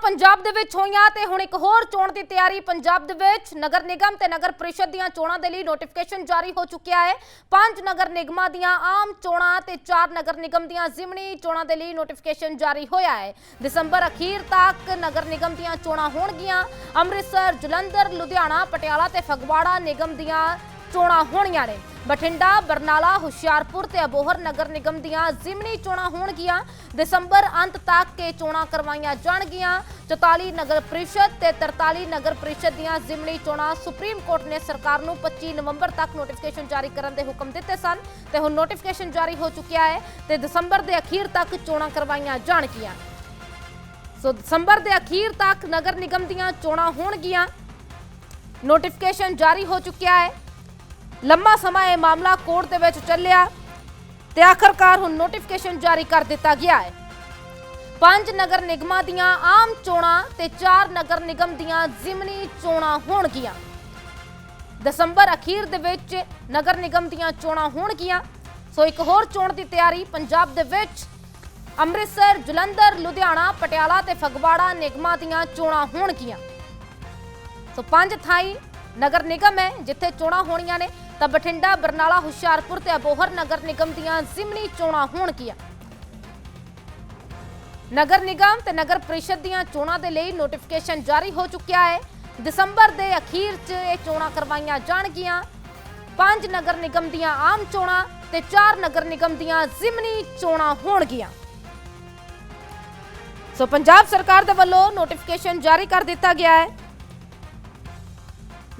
ਪੰਜਾਬ ਦੇ ਵਿੱਚ ਹੋਈਆਂ ਤੇ ਹੁਣ ਇੱਕ ਹੋਰ ਚੋਣ ਦੀ ਤਿਆਰੀ ਪੰਜਾਬ ਦੇ ਵਿੱਚ ਨਗਰ ਨਿਗਮ ਤੇ ਨਗਰ ਪ੍ਰੀਸ਼ਦ ਦੀਆਂ ਚੋਣਾਂ ਦੇ ਲਈ ਨੋਟੀਫਿਕੇਸ਼ਨ ਜਾਰੀ ਹੋ ਚੁੱਕਿਆ ਹੈ। ਪੰਜ ਨਗਰ ਨਿਗਮਾਂ ਦੀਆਂ ਆਮ ਚੋਣਾਂ ਤੇ ਚਾਰ ਨਗਰ ਨਿਗਮ ਦੀਆਂ ਜ਼ਿਮਨੀ ਚੋਣਾਂ ਦੇ ਲਈ ਨੋਟੀਫਿਕੇਸ਼ਨ ਜਾਰੀ ਹੋਇਆ ਹੈ। ਦਸੰਬਰ ਅਖੀਰ ਤੱਕ ਨਗਰ ਨਿਗਮ ਦੀਆਂ ਚੋਣਾਂ ਹੋਣਗੀਆਂ। ਅੰਮ੍ਰਿਤਸਰ, ਜਲੰਧਰ, ਲੁਧਿਆਣਾ, ਪਟਿਆਲਾ ਤੇ ਫਗਵਾੜਾ ਨਿਗਮ ਦੀਆਂ ਚੋਣਾਂ ਹੋਣੀਆਂ ਨੇ। ਬਠਿੰਡਾ, ਬਰਨਾਲਾ, ਹੁਸ਼ਿਆਰਪੁਰ ਤੇ ਅਬੋਹਰ ਨਗਰ ਨਿਗਮ ਦੀਆਂ ਜ਼ਿਮਨੀ ਚੋਣਾਂ ਹੋਣਗੀਆਂ। ਦਸੰਬਰ ਅੰਤ ਤੱਕ ਇਹ ਚੋਣਾਂ ਕਰਵਾਈਆਂ ਜਾਣਗੀਆਂ। 44 ਨਗਰ ਪ੍ਰੀਸ਼ਦ ਤੇ 43 ਨਗਰ ਪ੍ਰੀਸ਼ਦ ਦੀਆਂ ਜ਼ਿਮਨੀ ਚੋਣਾਂ ਸੁਪਰੀਮ ਕੋਰਟ ਨੇ ਸਰਕਾਰ ਨੂੰ 25 ਨਵੰਬਰ ਤੱਕ ਨੋਟੀਫਿਕੇਸ਼ਨ ਜਾਰੀ ਕਰਨ ਦੇ ਹੁਕਮ ਦਿੱਤੇ ਸਨ ਤੇ ਹੁਣ ਨੋਟੀਫਿਕੇਸ਼ਨ ਜਾਰੀ ਹੋ ਚੁੱਕਿਆ ਹੈ ਤੇ ਦਸੰਬਰ ਦੇ ਅਖੀਰ ਤੱਕ ਚੋਣਾਂ ਕਰਵਾਈਆਂ ਜਾਣਗੀਆਂ। ਸੋ ਦਸੰਬਰ ਦੇ ਅਖੀਰ ਤੱਕ ਨਗਰ ਨਿਗਮ ਦੀਆਂ ਚੋਣਾਂ ਹੋਣਗੀਆਂ। ਨੋਟੀਫਿਕੇਸ਼ਨ ਜਾਰੀ ਹੋ ਚੁੱਕਿਆ ਹੈ। ਲੰਮਾ ਸਮਾਂ ਇਹ ਮਾਮਲਾ ਕੋਰਟ ਦੇ ਵਿੱਚ ਚੱਲਿਆ ਤੇ ਆਖਰਕਾਰ ਹੁਣ ਨੋਟੀਫਿਕੇਸ਼ਨ ਜਾਰੀ ਕਰ ਦਿੱਤਾ ਗਿਆ ਹੈ। ਪੰਜ ਨਗਰ ਨਿਗਮਾਂ ਦੀਆਂ ਆਮ ਚੋਣਾਂ ਤੇ ਚਾਰ ਨਗਰ ਨਿਗਮ ਦੀਆਂ ਜ਼ਿਮਨੀ ਚੋਣਾਂ ਹੋਣਗੀਆਂ। ਦਸੰਬਰ ਅਖੀਰ ਦੇ ਵਿੱਚ ਨਗਰ ਨਿਗਮ ਦੀਆਂ ਚੋਣਾਂ ਹੋਣਗੀਆਂ। ਸੋ ਇੱਕ ਹੋਰ ਚੋਣ ਦੀ ਤਿਆਰੀ ਪੰਜਾਬ ਦੇ ਵਿੱਚ ਅੰਮ੍ਰਿਤਸਰ, ਜਲੰਧਰ, ਲੁਧਿਆਣਾ, ਪਟਿਆਲਾ ਤੇ ਫਗਵਾੜਾ ਨਿਗਮਾਂ ਦੀਆਂ ਚੋਣਾਂ ਹੋਣਗੀਆਂ। ਸੋ ਪੰਜ ਥਾਈ ਨਗਰ ਨਿਗਮ ਹੈ ਜਿੱਥੇ ਚੋਣਾਂ ਹੋਣੀਆਂ ਨੇ। ਤਾਂ ਬਠਿੰਡਾ, ਬਰਨਾਲਾ, ਹੁਸ਼ਿਆਰਪੁਰ ਤੇ ਅਬੋਹਰ ਨਗਰ ਨਿਗਮ ਦੀਆਂ ਜ਼ਿਮਨੀ ਚੋਣਾਂ ਹੋਣਗੀਆਂ। ਨਗਰ ਨਿਗਮ ਤੇ ਨਗਰ ਪ੍ਰੀਸ਼ਦ ਦੀਆਂ ਚੋਣਾਂ ਦੇ ਲਈ ਨੋਟੀਫਿਕੇਸ਼ਨ ਜਾਰੀ ਹੋ ਚੁੱਕਿਆ ਹੈ। ਦਸੰਬਰ ਦੇ ਅਖੀਰ 'ਚ ਇਹ ਚੋਣਾਂ ਕਰਵਾਈਆਂ ਜਾਣਗੀਆਂ। ਪੰਜ ਨਗਰ ਨਿਗਮ ਦੀਆਂ ਆਮ ਚੋਣਾਂ ਤੇ ਚਾਰ ਨਗਰ ਨਿਗਮ ਦੀਆਂ ਜ਼ਿਮਨੀ ਚੋਣਾਂ ਹੋਣਗੀਆਂ। ਸੋ ਪੰਜਾਬ ਸਰਕਾਰ ਦੇ ਵੱਲੋਂ ਨੋਟੀਫਿਕੇਸ਼ਨ ਜਾਰੀ ਕਰ ਦਿੱਤਾ ਗਿਆ ਹੈ।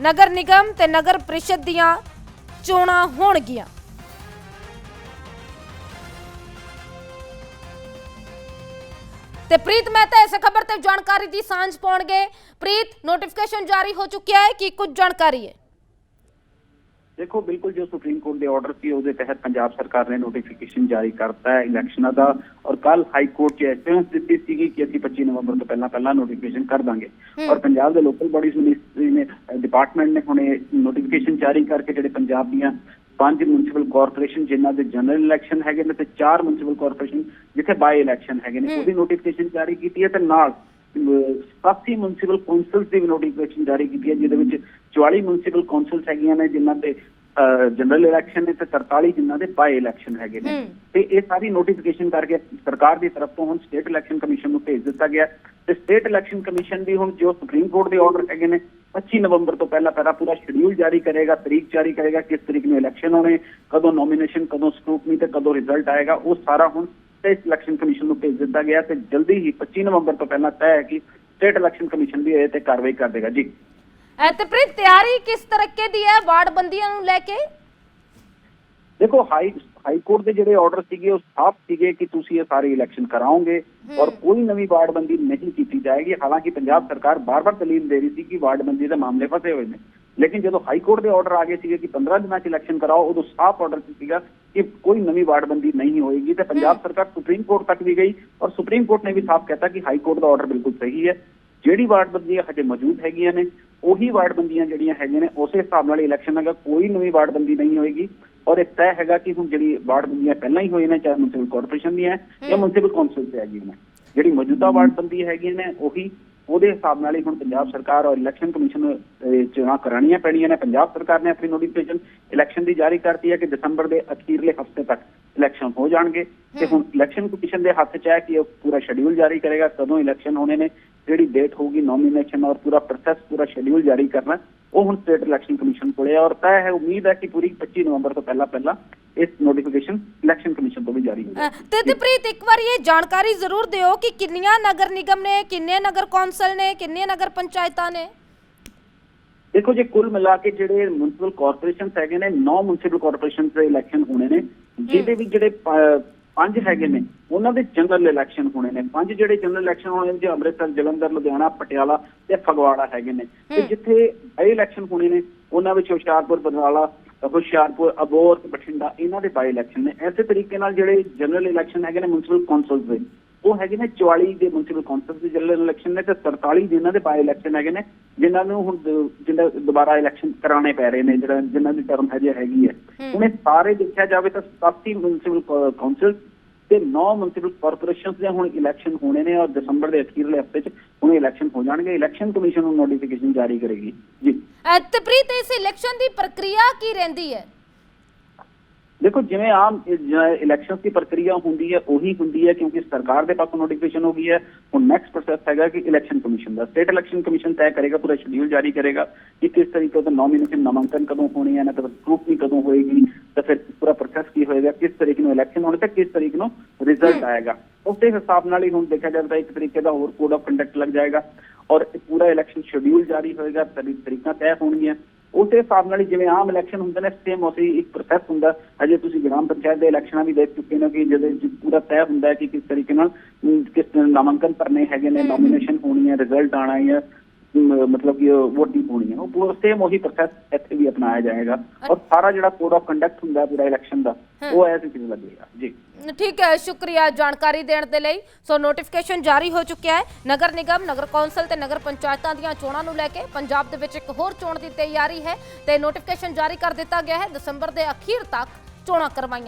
ਨਗਰ ਨਿਗਮ ਤੇ ਨਗਰ ਪ੍ਰੀਸ਼ਦ ਦੀਆਂ ਚੋਣਾਂ ਹੋਣਗੀਆਂ। ਤੇ ਪ੍ਰੀਤ ਮਹਿਤਾ ਇਸ ਖਬਰ ਤੇ ਜਾਣਕਾਰੀ ਦੀ ਸਾਂਝ ਪਾਉਣਗੇ। ਪ੍ਰੀਤ ਨੋਟੀਫਿਕੇਸ਼ਨ ਜਾਰੀ ਹੋ ਚੁੱਕਿਆ ਹੈ ਕੀ ਕੁਝ ਜਾਣਕਾਰੀ ਹੈ? ਦੇਖੋ ਬਿਲਕੁਲ ਜੋ ਸੁਪਰੀਮ ਕੋਰਟ ਦੇ ਆਰਡਰ ਸੀ ਉਹਦੇ ਤਹਿਤ ਪੰਜਾਬ ਸਰਕਾਰ ਨੇ ਨੋਟੀਫਿਕੇਸ਼ਨ ਜਾਰੀ ਕਰਤਾ ਹੈ ਇਲੈਕਸ਼ਨਾਂ ਦਾ। ਔਰ ਕੱਲ ਹਾਈ ਕੋਰਟ 'ਚ ਐਸਐਸ ਦਿੱਤੀ ਸੀਗੀ ਕਿ ਅਸੀਂ 25 ਨਵੰਬਰ ਤੋਂ ਪਹਿਲਾਂ ਪਹਿਲਾਂ ਨੋਟੀਫਿਕੇਸ਼ਨ ਕਰ ਦਾਂਗੇ। ਔਰ ਪੰਜਾਬ ਦੇ ਲੋਕਲ ਬਾਡੀਜ਼ ਮਿਨਿਸਟਰੀ ਨੇ ਡਿਪਾਰਟਮੈਂਟ ਨੇ ਹੁਣੇ ਨੋਟੀਫਿਕੇਸ਼ਨ ਜਾਰੀ ਕਰਕੇ ਜਿਹੜੇ ਪੰਜਾਬ ਦੀਆਂ ਪੰਜ ਮਿਊਨਿਸਪਲ ਕਾਰਪੋਰੇਸ਼ਨ ਜਿਨ੍ਹਾਂ ਦੇ ਜਨਰਲ ਇਲੈਕਸ਼ਨ ਹੈਗੇ ਨੇ ਤੇ ਚਾਰ ਮਿਊਨਿਸਪਲ ਕਾਰਪੋਰੇਸ਼ਨ ਜਿੱਥੇ ਬਾਈ ਇਲੈਕਸ਼ਨ ਹੈਗੇ ਨੇ ਉਹਦੀ ਨੋਟੀਫਿਕੇਸ਼ਨ ਜਾਰੀ ਕੀਤੀ ਹੈ ਤੇ ਨਾਲ 87 ਮਿਊਨਿਸਪਲ ਕਾਉਂਸਲਸ ਦੀ ਵੀ ਨੋਟੀਫਿਕੇਸ਼ਨ ਜਾਰੀ ਕੀਤੀ ਹੈ ਜਿਹਦੇ ਵਿੱਚ 44 ਮਿਊਨਿਸਪਲ ਕਾਉਂਸਲਸ ਹੈਗੀਆਂ ਨੇ ਜਿਨ੍ਹਾਂ ਦੇ ਜਨਰਲ ਇਲੈਕਸ਼ਨ ਨੇ ਤੇ 43 ਜਿਨ੍ਹਾਂ ਦੇ ਬਾਈ ਇਲੈਕਸ਼ਨ ਹੈਗੇ ਨੇ। ਤੇ ਇਹ ਸਾਰੀ ਨੋਟੀਫਿਕੇਸ਼ਨ ਕਰਕੇ ਸਰਕਾਰ ਦੀ ਤਰਫ ਤੋਂ ਹੁਣ ਸਟੇਟ ਇਲੈਕਸ਼ਨ ਕਮਿਸ਼ਨ ਨੂੰ ਭੇਜ ਦਿੱਤਾ ਗਿਆ। ਤੇ ਸਟੇਟ ਇਲੈਕਸ਼ਨ ਕਮਿਸ਼ਨ ਵੀ ਹੁਣ ਜੋ ਸੁਪਰੀਮ ਕੋਰਟ ਦੇ ਆਰਡਰ ਹੈਗੇ ਨੇ 25 ਨਵੰਬਰ ਤੋਂ ਪਹਿਲਾਂ ਪਹਿਲਾਂ ਪੂਰਾ ਸ਼ਡਿਊਲ ਜਾਰੀ ਕਰੇਗਾ ਤਰੀਕ ਜਾਰੀ ਕਰੇਗਾ ਕਿਸ ਤਰੀਕ ਨੂੰ ਇਲੈਕਸ਼ਨ ਹੋਣੇ ਕਦੋਂ ਨੋਮੀਨੇਸ਼ਨ ਕਦੋਂ ਸਕ੍ਰੂਟਨੀ ਤੇ ਕਦੋਂ ਰਿਜ਼ਲਟ ਆਏਗਾ ਉਹ ਸਾਰਾ ਹੁਣ ਸਟੇਟ ਇਲੈਕਸ਼ਨ ਕਮਿਸ਼ਨ ਨੂੰ ਭੇਜ ਦਿੱਤਾ ਗਿਆ। ਤੇ ਜਲਦੀ ਹੀ 25 ਨਵੰਬਰ ਤੋਂ ਪਹਿਲਾਂ ਤੈਅ ਹੈ ਕਿ ਸਟੇਟ ਇਲੈਕਸ਼ਨ ਕਮਿਸ਼ਨ ਵੀ ਇਹ ਤੇ ਕਾਰਵਾਈ ਕਰ ਦੇਗਾ। ਜੀ। ਐ ਤੇ ਪ੍ਰੀਤ ਤਿਆਰੀ ਕਿਸ ਤਰੀਕੇ ਦੀ ਹੈ ਵਾਰਡ ਬੰਦੀਆਂ ਨੂੰ ਲੈ ਕੇ? ਦੇਖੋ ਹਾਈ ਹਾਈ ਕੋਰਟ ਦੇ ਜਿਹੜੇ ਆਰਡਰ ਸੀਗੇ ਉਹ ਸਾਫ਼ ਸੀਗੇ ਕਿ ਤੁਸੀਂ ਇਹ ਸਾਰੇ ਇਲੈਕਸ਼ਨ ਕਰਾਓਗੇ ਔਰ ਕੋਈ ਨਵੀਂ ਵਾਰਡਬੰਦੀ ਨਹੀਂ ਕੀਤੀ ਜਾਏਗੀ। ਹਾਲਾਂਕਿ ਪੰਜਾਬ ਸਰਕਾਰ ਬਾਰ-ਬਾਰ ਦਲੀਲ ਦੇ ਰਹੀ ਸੀ ਕਿ ਵਾਰਡਬੰਦੀ ਦੇ ਮਾਮਲੇ ਫਸੇ ਹੋਏ ਨੇ। ਲੇਕਿਨ ਜਦੋਂ ਹਾਈ ਕੋਰਟ ਦੇ ਆਰਡਰ ਆ ਗਏ ਸੀਗੇ ਕਿ 15 ਦਿਨਾਂ 'ਚ ਇਲੈਕਸ਼ਨ ਕਰਾਓ ਉਦੋਂ ਸਾਫ਼ ਆਰਡਰ ਸੀਗਾ ਕਿ ਕੋਈ ਨਵੀਂ ਵਾਰਡਬੰਦੀ ਨਹੀਂ ਹੋਏਗੀ। ਤੇ ਪੰਜਾਬ ਸਰਕਾਰ ਸੁਪਰੀਮ ਕੋਰਟ ਤੱਕ ਵੀ ਗਈ ਔਰ ਸੁਪਰੀਮ ਕੋਰਟ ਨੇ ਵੀ ਸਾਫ਼ ਕਹਿਤਾ ਕਿ ਹਾਈ ਕੋਰਟ ਦਾ ਆਰਡਰ ਬਿਲਕੁਲ ਸਹੀ ਹੈ। ਜਿਹੜੀ ਵਾਰਡਬੰਦੀਆਂ ਹਜੇ ਮੌਜੂਦ ਹੈਗੀਆਂ ਨੇ ਉਹੀ ਵਾਰਡਬੰਦੀਆਂ ਜਿਹੜੀਆਂ ਹੈਗੀਆਂ ਨੇ ਉਸੇ ਹਿਸਾਬ ਨਾਲ ਇਲੈਕਸ਼ਨ ਹੈਗਾ ਕੋਈ ਨਵੀਂ ਵਾਰਡਬੰਦੀ ਨਹੀਂ ਹੋਏਗੀ। ਔਰ ਇਹ ਤੈਅ ਹੈਗਾ ਕਿ ਹੁਣ ਜਿਹੜੀ ਵਾਰਡਬੰਦੀਆਂ ਪਹਿਲਾਂ ਹੀ ਹੋਈਆਂ ਨੇ ਚਾਹੇ ਮਿਊਨਿਸਪਲ ਕਾਰਪੋਰੇਸ਼ਨ ਦੀਆਂ ਜਾਂ ਮਿਊਨਿਸਪਲ ਕੌਂਸਲ ਤੇ ਹੈਗੀਆਂ ਨੇ। ਜਿਹੜੀ ਮੌਜੂਦਾ ਵਾਰਡਬੰਦੀ ਹੈਗੀਆਂ ਨੇ ਉਹੀ ਉਹਦੇ ਹਿਸਾਬ ਨਾਲ ਹੀ ਹੁਣ ਪੰਜਾਬ ਸਰਕਾਰ ਔਰ ਇਲੈਕਸ਼ਨ ਕਮਿਸ਼ਨ ਚੋਣਾਂ ਕਰਾਉਣੀਆਂ ਪੈਣੀਆਂ ਨੇ। ਪੰਜਾਬ ਸਰਕਾਰ ਨੇ ਆਪਣੀ ਨੋਟੀਫਿਕੇਸ਼ਨ ਇਲੈਕਸ਼ਨ ਦੀ ਜਾਰੀ ਕਰਤੀ ਹੈ ਕਿ ਦਸੰਬਰ ਦੇ ਅਖੀਰਲੇ ਹਫ਼ਤੇ ਤੱਕ ਇਲੈਕਸ਼ਨ ਹੋ ਜਾਣਗੇ। ਤੇ ਹੁਣ ਇਲੈਕਸ਼ਨ ਕਮਿਸ਼ਨ ਦੇ ਹੱਥ 'ਚ ਹੈ ਕਿ ਉਹ ਪੂਰਾ ਸ਼ਡਿਊਲ ਜਾਰੀ ਕਰੇਗਾ। ਕਦੋਂ ਇਲੈਕਸ਼ਨ ਹੋਣੇ ਨੇ ਜਿਹੜੀ ਡੇਟ ਹੋਊਗੀ ਨੋਮੀਨੇਸ਼ਨ ਔਰ ਪੂਰਾ ਪ੍ਰੋਸੈਸ ਪੂਰਾ ਸ਼ਡਿਊਲ ਜਾਰੀ ਕਰਨਾ। ਉਹ ਹੁਣ ਸਟੇਟ ਇਲੈਕਸ਼ਨ ਕਮਿਸ਼ਨ ਕੋਲੇ ਹੈ ਔਰ ਤੈਅ ਹੈ ਉਮੀਦ ਹੈ ਕਿ ਪੂਰੀ 25 ਨਵੰਬਰ ਤੋਂ ਪਹਿਲਾਂ ਪਹਿਲਾਂ ਇਸ ਨੋਟੀਫਿਕੇਸ਼ਨ ਇਲੈਕਸ਼ਨ ਕਮਿਸ਼ਨ ਤੋਂ ਵੀ ਜਾਰੀ ਹੋ ਜਾਏਗੀ ਤੇ ਤੇ ਪ੍ਰੀਤ ਇੱਕ ਵਾਰੀ ਇਹ ਜਾਣਕਾਰੀ ਜ਼ਰੂਰ ਦਿਓ ਕਿ ਕਿੰਨੀਆਂ ਨਗਰ ਨਿਗਮ ਨੇ ਕਿੰਨੇ ਨਗਰ ਕੌਂਸਲ ਨੇ ਕਿੰਨੀਆਂ ਨਗਰ ਪੰਚਾਇਤਾਂ ਨੇ? ਦੇਖੋ ਜੇ ਕੁੱਲ ਮਿਲਾ ਕੇ ਜਿਹੜੇ ਮਿਊਨਿਸਪਲ ਕਾਰਪੋਰੇਸ਼ਨਸ ਹੈਗੇ ਨੇ 9 ਮਿਊਨਿਸਪਲ ਕਾਰਪੋਰੇਸ਼ਨਸ ਦੇ ਇਲੈਕਸ਼ਨ ਹੋਣੇ ਨੇ ਜਿਹਦੇ ਵਿੱਚ ਜਿਹੜੇ ਪੰਜ ਹੈਗੇ ਨੇ। ਉਹਨਾਂ ਦੇ ਜਨਰਲ ਇਲੈਕਸ਼ਨ ਹੋਣੇ ਨੇ। ਪੰਜ ਜਿਹੜੇ ਜਨਰਲ ਇਲੈਕਸ਼ਨ ਹੋਣੇ ਨੇ ਜੇ ਅੰਮ੍ਰਿਤਸਰ ਜਲੰਧਰ ਲੁਧਿਆਣਾ ਪਟਿਆਲਾ ਤੇ ਫਗਵਾੜਾ ਹੈਗੇ ਨੇ। ਤੇ ਜਿੱਥੇ ਇਹ ਇਲੈਕਸ਼ਨ ਹੋਣੇ ਨੇ ਉਹਨਾਂ ਵਿੱਚ ਹੁਸ਼ਿਆਰਪੁਰ ਬਰਨਾਲਾ ਹੁਸ਼ਿਆਰਪੁਰ ਅਬੋਰ ਬਠਿੰਡਾ ਇਹਨਾਂ ਦੇ ਬਾਈ ਇਲੈਕਸ਼ਨ ਨੇ। ਐਸੇ ਤਰੀਕੇ ਨਾਲ ਜਿਹੜੇ ਜਨਰਲ ਇਲੈਕਸ਼ਨ ਹੈਗੇ ਨੇ ਮਿਊਨਿਸਪਲ ਕੌਂਸਲਸ ਦੇ। ਉਹ ਹੈਗੇ ਨੇ 44 ਦੇ ਮਿਊਨਿਸਪਲ ਕੌਂਸਲਸ ਦੇ ਜਨਰਲ ਇਲੈਕਸ਼ਨ ਨੇ ਤੇ 47 ਜਿਨ੍ਹਾਂ ਦੇ ਬਾਈ ਇਲੈਕਸ਼ਨ ਹੈਗੇ ਨੇ ਜਿਨ੍ਹਾਂ ਨੂੰ ਹੁਣ ਦ- ਜਿਹੜਾ ਦੁਬਾਰਾ ਇਲੈਕਸ਼ਨ ਕਰਾਉਣੇ ਪੈ ਰਹੇ ਨੇ ਜਿਹੜਾ ਜਿਨ੍ਹਾਂ ਦੀ ਟਰਮ ਹਜੇ ਹੈਗੀ ਹੈ। ਇਹ ਸਾਰੇ ਦੇਖਿਆ ਜਾਵੇ ਤਾਂ 87 ਮਿਊਨਿਸਪਲ ਕੌਂਸਲ ਤੇ 9 ਮਿਊਨਿਸਪਲ ਕਾਰਪੋਰੇਸ਼ਨਸ ਦੇ ਹੁਣ ਇਲੈਕਸ਼ਨ ਹੋਣੇ ਨੇ ਔਰ ਦਸੰਬਰ ਦੇ ਅਖੀਰਲੇ ਹਫ਼ਤੇ 'ਚ ਹੁਣ ਇਲੈਕਸ਼ਨ ਹੋ ਜਾਣਗੇ। ਇਲੈਕਸ਼ਨ ਕਮਿਸ਼ਨ ਨੂੰ ਨੋਟੀਫਿਕੇਸ਼ਨ ਜਾਰੀ ਕਰੇਗੀ। ਜੀ। ਅ, ਤੇ ਪ੍ਰੀਤ ਇਸ ਇਲੈਕਸ਼ਨ ਦੀ ਪ੍ਰਕਿਰਿਆ ਕੀ ਰਹਿੰਦੀ ਹੈ? ਦੇਖੋ ਜਿਵੇਂ ਆਮ ਇਲੈਕਸ਼ਨ ਦੀ ਪ੍ਰਕਿਰਿਆ ਹੁੰਦੀ ਹੈ ਉਹੀ ਹੁੰਦੀ ਹੈ ਕਿਉਂਕਿ ਸਰਕਾਰ ਦੇ ਪਾਸੋਂ ਨੋਟੀਫਿਕੇਸ਼ਨ ਹੋ ਗਈ ਹੈ। ਹੁਣ ਨੈਕਸਟ ਪ੍ਰੋਸੈਸ ਹੈਗਾ ਕਿ ਇਲੈਕਸ਼ਨ ਕਮਿਸ਼ਨ ਦਾ। ਸਟੇਟ ਇਲੈਕਸ਼ਨ ਕਮਿਸ਼ਨ ਤੈਅ ਕਰੇਗਾ ਪੂਰਾ ਸ਼ਡਿਊਲ ਜਾਰੀ ਕਰੇਗਾ ਕਿ ਕਿਸ ਤਰੀਕੇ ਦਾ ਨੋਮੀਨੇਸ਼ਨ ਨਾਮਾਂਕਨ ਕਦੋਂ ਹੋਣੀ ਹੈ ਨਾ ਤਾਂ ਸਕ੍ਰੂਟਨੀ ਕਦੋਂ ਹੋਏਗੀ ਤਾਂ ਫਿਰ ਪੂਰਾ ਪ੍ਰੋਸੈਸ ਕੀ ਹੋਏਗਾ ਕਿਸ ਤਰੀਕੇ ਨੂੰ ਇਲੈਕਸ਼ਨ ਹੋਣੇ ਤੇ ਕਿਸ ਤਰੀਕੇ ਨੂੰ ਰਿਜ਼ਲਟ ਆਏਗਾ। ਉਸੇ ਹਿਸਾਬ ਨਾਲ ਹੀ ਹੁਣ ਦੇਖਿਆ ਤਾਂ ਇੱਕ ਤਰੀਕੇ ਦਾ ਹੋਰ ਕੋਡ ਆਫ ਕੰਡਕਟ ਲੱਗ ਜਾਏਗਾ ਔਰ ਪੂਰਾ ਇਲੈਕਸ਼ਨ ਸ਼ਡਿਊਲ ਜਾਰੀ ਹੋਏਗਾ ਤਰੀ- ਤਰੀਕਾਂ ਤੈਅ ਹੋਣਗੀਆਂ। ਉਸੇ ਹਿਸਾਬ ਨਾਲ ਜਿਵੇਂ ਆਮ ਇਲੈਕਸ਼ਨ ਹੁੰਦੇ ਨੇ ਸੇਮ ਉਸੇ ਇੱਕ ਪ੍ਰੋਸੈਸ ਹੁੰਦਾ। ਅਜੇ ਤੁਸੀਂ ਗ੍ਰਾਮ ਪੰਚਾਇਤ ਦੇ ਇਲੈਕਸ਼ਨਾਂ ਵੀ ਦੇਖ ਚੁੱਕੇ ਹੋ ਕਿ ਜਿਹਦੇ 'ਚ ਪੂਰਾ ਤੈਅ ਹੁੰਦਾ ਹੈ ਕਿ ਕਿਸ ਤਰੀਕੇ ਨਾਲ ਕਿਸ ਨਾਮਾਂਕਨ ਭਰਨੇ ਹੈਗੇ ਨੇ ਨੋਮੀਨੇਸ਼ਨ ਹੋਣੀ ਹੈ ਰਿਜ਼ਲਟ ਆਣਾ ਹੈ। ਮਤਲਬ ਕਿ ਵੋਟਿੰਗ ਹੋਣੀ ਹੈ। ਉਹ ਪੂਰਾ ਸੇਮ ਉਹੀ ਪ੍ਰੋਸੈਸ ਇੱਥੇ ਵੀ ਅਪਣਾਇਆ ਜਾਏਗਾ। ਔਰ ਸਾਰਾ ਜਿਹੜਾ ਕੋਡ ਆਫ ਕੰਡਕਟ ਹੁੰਦਾ ਪੂਰਾ ਇਲੈਕਸ਼ਨ ਦਾ ਉਹ ਐਸੇ ਚੀਜ਼ ਲੱਗੇਗਾ। ਜੀ। ਠੀਕ ਹੈ ਸ਼ੁਕਰੀਆ ਜਾਣਕਾਰੀ ਦੇਣ ਦੇ ਲਈ। ਸੋ ਨੋਟੀਫਿਕੇਸ਼ਨ ਜਾਰੀ ਹੋ ਚੁੱਕਿਆ ਹੈ। ਨਗਰ ਨਿਗਮ ਨਗਰ ਕੌਂਸਲ ਤੇ ਨਗਰ ਪੰਚਾਇਤਾਂ ਦੀਆਂ ਚੋਣਾਂ ਨੂੰ ਲੈ ਕੇ ਪੰਜਾਬ ਦੇ ਵਿੱਚ ਇੱਕ ਹੋਰ ਚੋਣ ਦੀ ਤਿਆਰੀ ਹੈ ਤੇ ਨੋਟੀਫਿਕੇਸ਼ਨ ਜਾਰੀ ਕਰ ਦਿੱਤਾ ਗਿਆ ਹੈ। ਦਸੰਬਰ ਦੇ ਅਖੀਰ ਤੱਕ ਚੋਣਾਂ ਕਰਵਾਈਆਂ